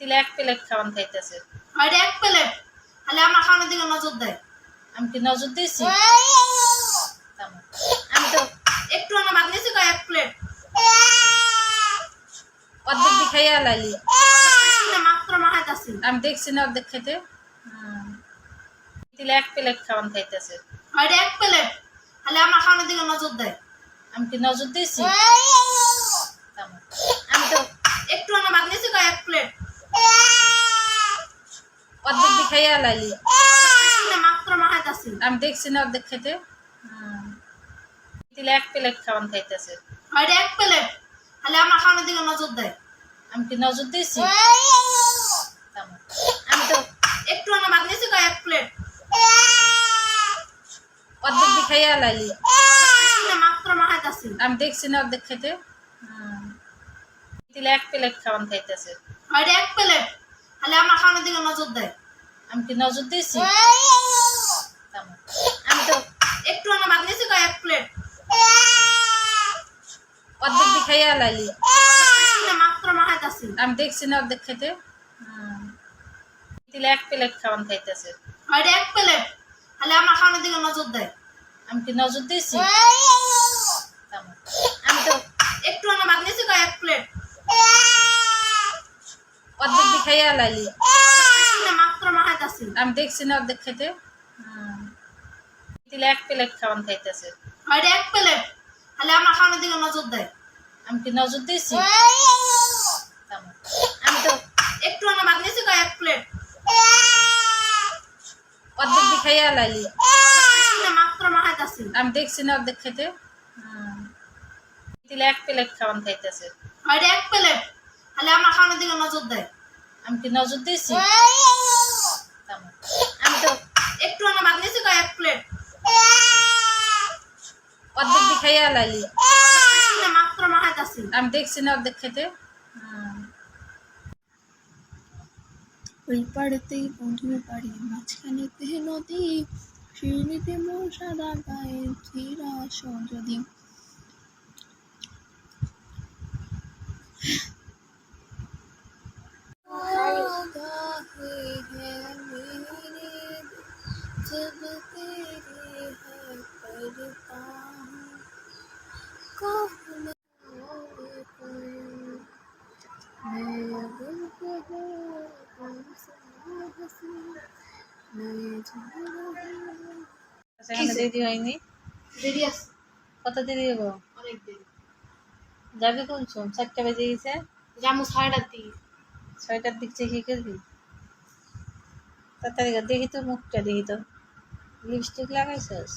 তিলে এক প্লেট খাওয়ান খাইতেছে। ওইটা এক প্লেট? তাহলে আমার খাওয়ানোর দিকে নজর দেয়। আমি কি নজর দিয়েছি? আমি তো একটু না বাদ নিয়েছি এক প্লেট? অর্ধেক দিয়ে খাইয়া লাইলি মাত্র মাহাইতাছি আমি দেখছি না অর্ধেক খেতে। তিলে এক প্লেট খাওয়ান খাইতেছে। ওইটা এক প্লেট? তাহলে আমার খাওয়ানোর দিকে নজর দেয়। আমি কি নজর দিয়েছি। আমি তো একটু না বাদ নিয়েছি কয় এক প্লেট অর্ধেক দিয়ে খাইয়া লাইলি আমি দেখছি না অর্ধেক হুম। তিলে এক প্লেট খাওয়ান খাইতেছে। ওইটা এক প্লেট? তাহলে আমার খাওয়ানোর দিকে নজর দেয়। আমি কি নজর দিয়েছি। আমি তো একটু না বাদ নিয়েছি এক প্লেট? অর্ধেক দিয়ে খাইয়া লাইলি মাত্র মাহাইতাছি আমি দেখছি না অর্ধেক হুম। তিলে এক প্লেট খাওয়ান খাইতেছে। ওইটা এক প্লেট? তাহলে আমার খাওয়ানোর দিকে নজর দেয়। আমি কি নজর দিয়েছি। আমি তো একটু না বাদ কয় এক প্লেট অর্ধেক খাইয়া লাইলি। আমি দেখছি না অর্ধেক হুম। তিলে এক প্লেট খাওয়ান খাইতেছে। ওইটা এক প্লেট তাহলে আমার খাওয়ানোর দিকে নজর দেয় আমি কি নজর দিয়েছি। আমি তো একটু না বাদ কয় এক প্লেট অর্ধেক দিয়ে খাইয়া লাইলি। আমি দেখছি না অর্ধেক খেতে। তিলে এক প্লেট খাওয়ান খাইতেছে। ওইটা এক প্লেট? তাহলে আমার খাওয়ানোর দিকে নজর দেয়। আমি কি নজর দিয়েছি? আমি তো একটু না বাদ নিয়েছি এক প্লেট? অর্ধেক দিয়ে খাইয়া লাইলি। মাত্র মাহাইতাছি আমি দেখছি না অর্ধেক খেতে। তিলে এক প্লেট খাওয়ান খাইতেছে। ওইটা এক প্লেট? তাহলে আমার খাওয়ানোর দিকে নজর দেয়। আমি কি নজর দিয়েছি? আমি তো একটু না বাদ নিয়েছি কয় এক প্লেট অর্ধেক দিয়ে খাইয়া লাইলি। মাত্র মাহাইতাছি আমি দেখছি না অর্ধেক খেতে। ওই পাড়েতে বন্ধুর বাড়ি মাঝখানেতে নদী শিলিতে মোর সাদা গায়ে ধীরা যদি जब तेरे है करता हूँ कौन और कोई मैं दिल को हूँ तुमसे हंसी मैं जाना সেখানে দেরি হয়নি দেরি আছে কত দেরি হবো অনেক দেরি যাবি কোন সময় চারটা বেজে গেছে জামু ছয়টার দিকে ছয়টার দিক চেয়ে কি করবি তাড়াতাড়ি কর, দেখি তো মুখটা দেখি তো লিপস্টিক লাগাইছস